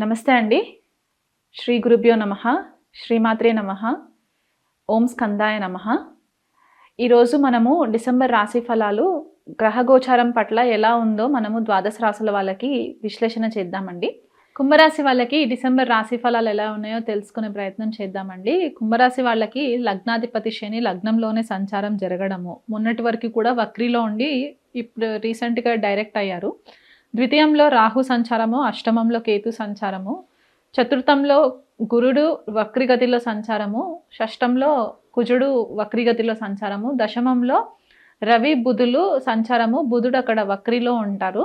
నమస్తే అండి. శ్రీ గురుభ్యో నమ శ్రీమాత్రే నమ ఓం స్కందాయ నమ. ఈరోజు మనము డిసెంబర్ రాశి ఫలాలు గ్రహగోచారం పట్ల ఎలా ఉందో మనము ద్వాదశ రాశుల వాళ్ళకి విశ్లేషణ చేద్దామండి. కుంభరాశి వాళ్ళకి డిసెంబర్ రాశి ఫలాలు ఎలా ఉన్నాయో తెలుసుకునే ప్రయత్నం చేద్దామండి. కుంభరాశి వాళ్ళకి లగ్నాధిపతి శని లగ్నంలోనే సంచారం జరగడము. మొన్నటి వరకు కూడా వక్రీలో ఉండి ఇప్పుడు రీసెంట్గా డైరెక్ట్ అయ్యారు. ద్వితీయంలో రాహు సంచారము అష్టమంలో కేతు సంచారము చతుర్థంలో గురుడు వక్రిగతిలో సంచారము షష్టంలో కుజుడు వక్రిగతిలో సంచారము దశమంలో రవి బుధులు సంచారము బుధుడు అక్కడ వక్రిలో ఉంటారు.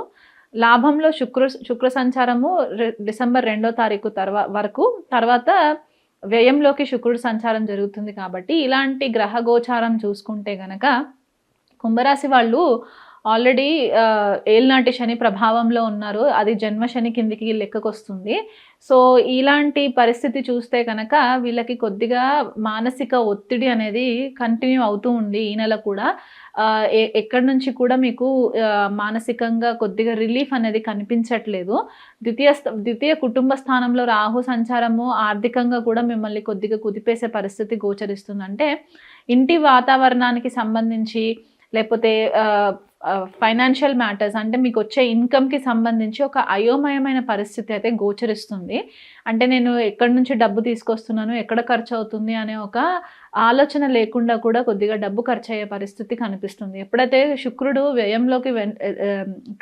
లాభంలో శుక్ర శుక్ర సంచారము డిసెంబర్ రెండో తారీఖు తర్వా వరకు. తర్వాత వ్యయంలోకి శుక్రుడు సంచారం జరుగుతుంది కాబట్టి ఇలాంటి గ్రహ గోచారం చూసుకుంటే గనక కుంభరాశి వాళ్ళు ఆల్రెడీ ఏల్నాటి శని ప్రభావంలో ఉన్నారు. అది జన్మ శని కిందికి లెక్కకు వస్తుంది సో ఇలాంటి పరిస్థితి చూస్తే కనుక వీళ్ళకి కొద్దిగా మానసిక ఒత్తిడి అనేది కంటిన్యూ అవుతూ ఉంది ఈ నెల కూడా. ఎ- ఎక్కడి నుంచి కూడా మీకు మానసికంగా కొద్దిగా రిలీఫ్ అనేది కనిపించట్లేదు. ద్వితీయ ద్వితీయ కుటుంబ స్థానంలో రాహు సంచారము ఆర్థికంగా కూడా మిమ్మల్ని కొద్దిగా కుదిపేసే పరిస్థితి గోచరిస్తుంది అంటే ఇంటి వాతావరణానికి సంబంధించి లేకపోతే ఫైనాన్షియల్ మ్యాటర్స్ అంటే మీకు వచ్చే ఇన్కమ్కి సంబంధించి ఒక అయోమయమైన పరిస్థితి అయితే గోచరిస్తుంది. అంటే నేను ఎక్కడి నుంచి డబ్బు తీసుకొస్తున్నాను ఎక్కడ ఖర్చు అవుతుంది అనే ఒక ఆలోచన లేకుండా కూడా కొద్దిగా డబ్బు ఖర్చు అయ్యే పరిస్థితి కనిపిస్తుంది. ఎప్పుడైతే శుక్రుడు వ్యయంలోకి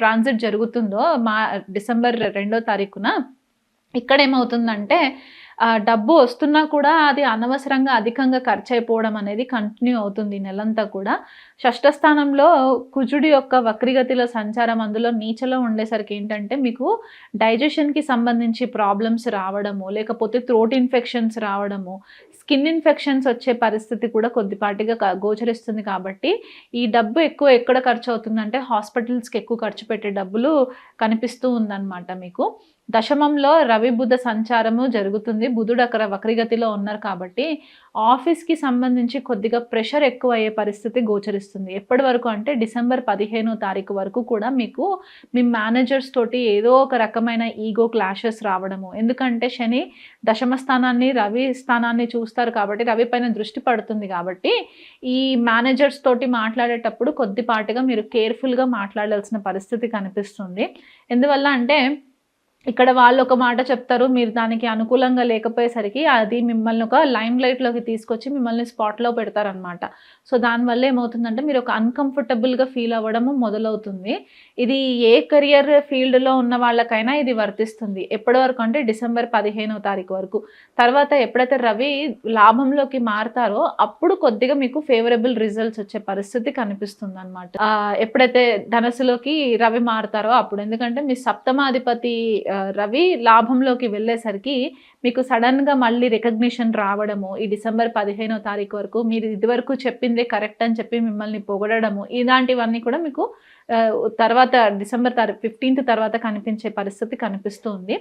ట్రాన్సిట్ జరుగుతుందో మా డిసెంబర్ రెండో తారీఖున ఇక్కడ ఏమవుతుందంటే డబ్బు వస్తున్నా కూడా అది అనవసరంగా అధికంగా ఖర్చు అయిపోవడం అనేది కంటిన్యూ అవుతుంది నెలంతా కూడా. షష్ఠ స్థానంలో కుజుడి యొక్క వక్రిగతిలో సంచారం అందులో నీచలో ఉండేసరికి ఏంటంటే మీకు డైజెషన్కి సంబంధించి ప్రాబ్లమ్స్ రావడము లేకపోతే త్రోట్ ఇన్ఫెక్షన్స్ రావడము స్కిన్ ఇన్ఫెక్షన్స్ వచ్చే పరిస్థితి కూడా కొద్దిపాటిగా గోచరిస్తుంది కాబట్టి ఈ డబ్బు ఎక్కువ ఎక్కడ ఖర్చు అవుతుందంటే హాస్పిటల్స్కి ఎక్కువ ఖర్చు పెట్టే డబ్బులు కనిపిస్తూ ఉందన్నమాట మీకు. దశమంలో రవి బుధ సంచారము జరుగుతుంది. బుధుడు అక్కడ వక్రిగతిలో ఉన్నారు కాబట్టి ఆఫీస్కి సంబంధించి కొద్దిగా ప్రెషర్ ఎక్కువ అయ్యే పరిస్థితి గోచరిస్తుంది. ఎప్పటి వరకు అంటే డిసెంబర్ పదిహేనో తారీఖు వరకు కూడా మీకు మీ మేనేజర్స్ తోటి ఏదో ఒక రకమైన ఈగో క్లాషెస్ రావడము. ఎందుకంటే శని దశమ స్థానాన్ని రవి స్థానాన్ని చూస్తారు కాబట్టి రవి పైన దృష్టి పడుతుంది కాబట్టి ఈ మేనేజర్స్ తోటి మాట్లాడేటప్పుడు కొద్దిపాటిగా మీరు కేర్ఫుల్గా మాట్లాడాల్సిన పరిస్థితి కనిపిస్తుంది. ఎందువల్ల అంటే ఇక్కడ వాళ్ళు ఒక మాట చెప్తారు మీరు దానికి అనుకూలంగా లేకపోయేసరికి అది మిమ్మల్ని ఒక లైమ్ లైట్లోకి తీసుకొచ్చి మిమ్మల్ని స్పాట్లో పెడతారనమాట సో దానివల్ల ఏమవుతుందంటే మీరు ఒక అన్కంఫర్టబుల్గా ఫీల్ అవ్వడము మొదలవుతుంది. ఇది ఏ కెరియర్ ఫీల్డ్లో ఉన్న వాళ్ళకైనా ఇది వర్తిస్తుంది. ఎప్పటి వరకు అంటే డిసెంబర్ పదిహేనవ తారీఖు వరకు. తర్వాత ఎప్పుడైతే రవి లాభంలోకి మారుతారో అప్పుడు కొద్దిగా మీకు ఫేవరబుల్ రిజల్ట్స్ వచ్చే పరిస్థితి కనిపిస్తుంది అనమాట ఎప్పుడైతే ధనస్సులోకి రవి మారుతారో అప్పుడు. ఎందుకంటే మీ సప్తమాధిపతి రవి లాభంలోకి వెళ్ళేసరికి మీకు సడన్గా మళ్ళీ రికగ్నిషన్ రావడము ఈ డిసెంబర్ పదిహేనో తారీఖు వరకు మీరు ఇదివరకు చెప్పిందే కరెక్ట్ అని చెప్పి మిమ్మల్ని పొగడము ఇలాంటివన్నీ కూడా మీకు తర్వాత డిసెంబర్ తారీ ఫిఫ్టీన్త్ తర్వాత కనిపించే పరిస్థితి కనిపిస్తుంది.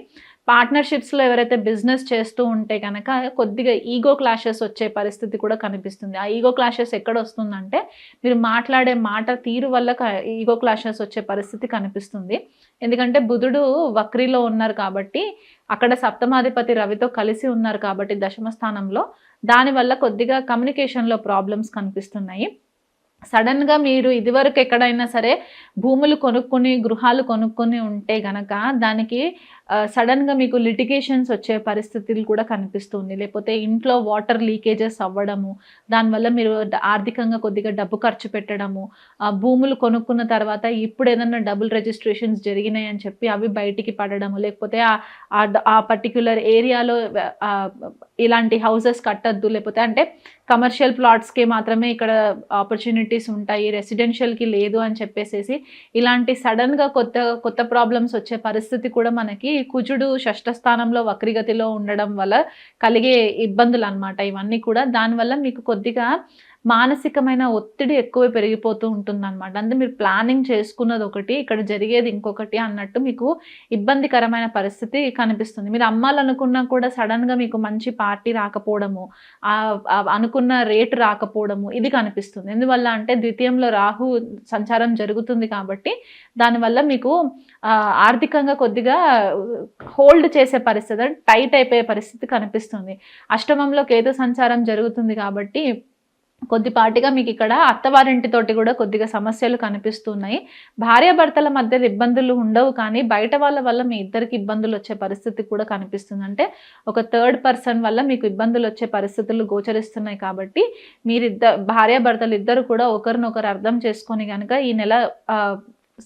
పార్ట్నర్షిప్స్లో ఎవరైతే బిజినెస్ చేస్తూ ఉంటే కనుక కొద్దిగా ఈగో క్లాషెస్ వచ్చే పరిస్థితి కూడా కనిపిస్తుంది. ఆ ఈగో క్లాషెస్ ఎక్కడ వస్తుందంటే మీరు మాట్లాడే మాట తీరు వల్ల ఈగో క్లాషెస్ వచ్చే పరిస్థితి కనిపిస్తుంది. ఎందుకంటే బుధుడు వక్రీలో ఉన్నారు కాబట్టి అక్కడ సప్తమాధిపతి రవితో కలిసి ఉన్నారు కాబట్టి దశమ స్థానంలో దానివల్ల కొద్దిగా కమ్యూనికేషన్లో ప్రాబ్లమ్స్ కనిపిస్తున్నాయి. సడన్గా మీరు ఇదివరకు ఎక్కడైనా సరే భూములు కొనుక్కొని గృహాలు కొనుక్కొని ఉంటే గనక దానికి సడన్గా మీకు లిటిగేషన్స్ వచ్చే పరిస్థితులు కూడా కనిపిస్తుంది లేకపోతే ఇంట్లో వాటర్ లీకేజెస్ అవ్వడము దానివల్ల మీరు ఆర్థికంగా కొద్దిగా డబ్బు ఖర్చు పెట్టడము ఆ భూములు కొనుక్కున్న తర్వాత ఇప్పుడు ఏదైనా డబుల్ రిజిస్ట్రేషన్స్ జరిగినాయి అని చెప్పి అవి బయటికి పడడము లేకపోతే ఆ- ఆ పర్టిక్యులర్ ఏరియాలో ఇలాంటి హౌసెస్ కట్టద్దు లేకపోతే అంటే కమర్షియల్ ప్లాట్స్కి మాత్రమే ఇక్కడ ఆపర్చునిటీ ఫెసిలిటీస్ ఉంటాయి రెసిడెన్షియల్కి లేదు అని చెప్పేసేసి ఇలాంటి సడన్గా కొత్త కొత్త ప్రాబ్లమ్స్ వచ్చే పరిస్థితి కూడా మనకి కుజుడు షష్ఠ స్థానంలో వక్రిగతిలో ఉండడం వల్ల కలిగే ఇబ్బందులు అన్నమాట ఇవన్నీ కూడా. దానివల్ల మీకు కొద్దిగా మానసికమైన ఒత్తిడి ఎక్కువ పెరిగిపోతూ ఉంటుంది అనమాట అంటే మీరు ప్లానింగ్ చేసుకున్నది ఒకటి ఇక్కడ జరిగేది ఇంకొకటి అన్నట్టు మీకు ఇబ్బందికరమైన పరిస్థితి కనిపిస్తుంది. మీరు అమ్మాలనుకున్నా కూడా సడన్గా మీకు మంచి పార్టీ రాకపోవడము అనుకున్న రేటు రాకపోవడము ఇది కనిపిస్తుంది. ఎందువల్ల అంటే ద్వితీయంలో రాహు సంచారం జరుగుతుంది కాబట్టి దానివల్ల మీకు ఆర్థికంగా కొద్దిగా హోల్డ్ చేసే పరిస్థితి టైట్ అయిపోయే పరిస్థితి కనిపిస్తుంది. అష్టమంలో కేతు సంచారం జరుగుతుంది కాబట్టి కొద్దిపాటిగా మీకు ఇక్కడ అత్తవారింటితోటి కూడా కొద్దిగా సమస్యలు కనిపిస్తున్నాయి. భార్యాభర్తల మధ్య ఇబ్బందులు ఉండవు కానీ బయట వాళ్ళ వల్ల మీ ఇద్దరికి ఇబ్బందులు వచ్చే పరిస్థితి కూడా కనిపిస్తుంది. అంటే ఒక థర్డ్ పర్సన్ వల్ల మీకు ఇబ్బందులు వచ్చే పరిస్థితులు గోచరిస్తున్నాయి కాబట్టి మీరిద్దరు భార్యాభర్తలు ఇద్దరు కూడా ఒకరినొకరు అర్థం చేసుకొని కనుక ఈ నెల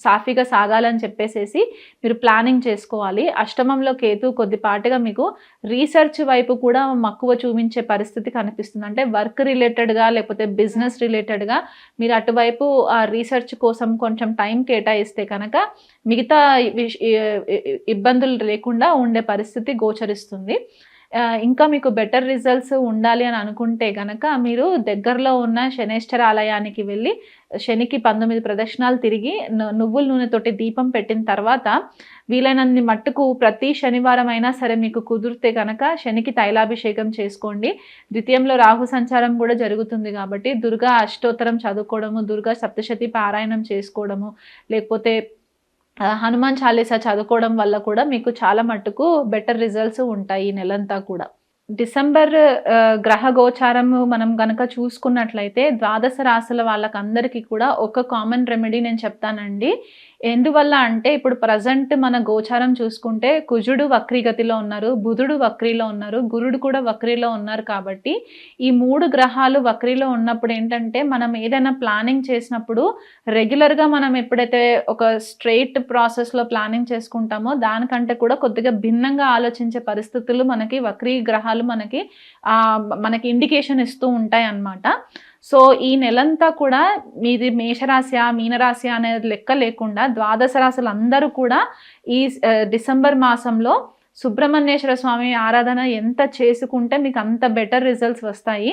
సాఫీగా సాగాలని చెప్పేసేసి మీరు ప్లానింగ్ చేసుకోవాలి. అష్టమంలో కేతు కొద్దిపాటుగా మీకు రీసెర్చ్ వైపు కూడా మక్కువ చూపించే పరిస్థితి కనిపిస్తుంది. అంటే వర్క్ రిలేటెడ్గా లేకపోతే బిజినెస్ రిలేటెడ్గా మీరు అటువైపు ఆ రీసెర్చ్ కోసం కొంచెం టైం కేటాయిస్తే కనుక మిగతా ఇబ్బందులు లేకుండా ఉండే పరిస్థితి గోచరిస్తుంది. ఇంకా మీకు బెటర్ రిజల్ట్స్ ఉండాలి అని అనుకుంటే కనుక మీరు దగ్గరలో ఉన్న శనేశ్వర ఆలయానికి వెళ్ళి శనికి పంతొమ్మిది ప్రదక్షిణాలు తిరిగి నువ్వుల నూనెతోటి దీపం పెట్టిన తర్వాత వీలైనన్ని మట్టుకు ప్రతి శనివారం అయినా సరే మీకు కుదిరితే కనుక శనికి తైలాభిషేకం చేసుకోండి. ద్వితీయంలో రాహు సంచారం కూడా జరుగుతుంది కాబట్టి దుర్గా అష్టోత్తరం చదువుకోవడము దుర్గా సప్తశతి పారాయణం చేసుకోవడము లేకపోతే హనుమాన్ చాలీసా చదువుకోవడం వల్ల కూడా మీకు చాలా మట్టుకు బెటర్ రిజల్ట్స్ ఉంటాయి ఈ నెలంతా కూడా. డిసెంబర్ గ్రహ గోచారము మనం కనుక చూసుకున్నట్లయితే ద్వాదశ రాశుల వాళ్ళకందరికీ కూడా ఒక కామన్ రెమెడీ నేను చెప్తానండి. ఎందువల్ల అంటే ఇప్పుడు ప్రజెంట్ మన గోచారం చూసుకుంటే కుజుడు వక్రీగతిలో ఉన్నారు బుధుడు వక్రీలో ఉన్నారు గురుడు కూడా వక్రీలో ఉన్నారు కాబట్టి ఈ మూడు గ్రహాలు వక్రీలో ఉన్నప్పుడు ఏంటంటే మనం ఏదైనా ప్లానింగ్ చేసినప్పుడు రెగ్యులర్గా మనం ఎప్పుడైతే ఒక స్ట్రైట్ ప్రాసెస్లో ప్లానింగ్ చేసుకుంటామో దానికంటే కూడా కొద్దిగా భిన్నంగా ఆలోచించే పరిస్థితులు మనకి వక్రీ గ్రహాలు మనకి మనకి ఇండికేషన్ ఇస్తూ ఉంటాయి అన్నమాట సో ఈ నెలంతా కూడా మీది మేషరాశి మీనరాశి అనేది లెక్క లేకుండా ద్వాదశ రాశులు అందరూ కూడా ఈ డిసెంబర్ మాసంలో సుబ్రహ్మణ్యేశ్వర స్వామి ఆరాధన ఎంత చేసుకుంటే మీకు అంత బెటర్ రిజల్ట్స్ వస్తాయి.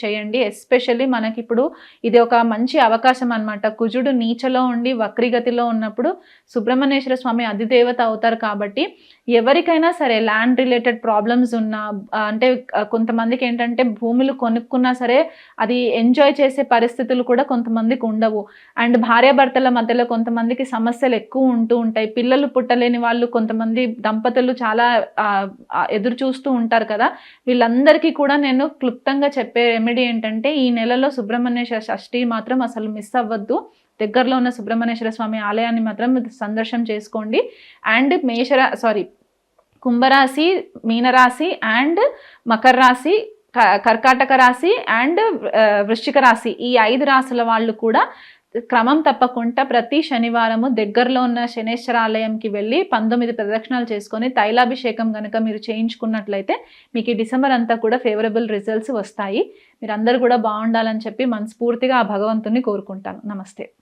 చేయండి. ఎస్పెషల్లీ మనకి ఇప్పుడు ఇది ఒక మంచి అవకాశం అనమాట కుజుడు నీచలో ఉండి వక్రిగతిలో ఉన్నప్పుడు సుబ్రహ్మణ్యేశ్వర స్వామి అధిదేవత అవుతారు కాబట్టి ఎవరికైనా సరే ల్యాండ్ రిలేటెడ్ ప్రాబ్లమ్స్ ఉన్నా అంటే కొంతమందికి ఏంటంటే భూములు కొనుక్కున్నా సరే అది ఎంజాయ్ చేసే పరిస్థితులు కూడా కొంతమందికి ఉండవు. అండ్ భార్యాభర్తల మధ్యలో కొంతమందికి సమస్యలు ఎక్కువ ఉంటూ ఉంటాయి. పిల్లలు పుట్టలేని వాళ్ళు కొంతమంది దంపతులు చాలా ఎదురు చూస్తూ ఉంటారు కదా. వీళ్ళందరికీ కూడా నేను క్లుప్తంగా చెప్పే రెమెడీ ఏంటంటే ఈ నెలలో సుబ్రహ్మణ్యేశ్వర షష్ఠి మాత్రం అసలు మిస్ అవ్వద్దు. దగ్గరలో ఉన్న సుబ్రహ్మణ్యేశ్వర స్వామి ఆలయాన్ని మాత్రం సందర్శనం చేసుకోండి. అండ్ మేషరా సారీ కుంభరాశి మీనరాశి అండ్ మకర రాశి కర్కాటక రాశి అండ్ వృశ్చిక రాశి ఈ ఐదు రాశుల వాళ్ళు కూడా క్రమం తప్పకుండా ప్రతి శనివారము దగ్గరలో ఉన్న శనేశ్వర ఆలయంకి వెళ్ళి పంతొమ్మిది ప్రదక్షిణాలు చేసుకొని తైలాభిషేకం కనుక మీరు చేయించుకున్నట్లయితే మీకు ఈ డిసెంబర్ అంతా కూడా ఫేవరబుల్ రిజల్ట్స్ వస్తాయి. మీరు కూడా బాగుండాలని చెప్పి మనస్ఫూర్తిగా ఆ భగవంతుని కోరుకుంటాను. నమస్తే.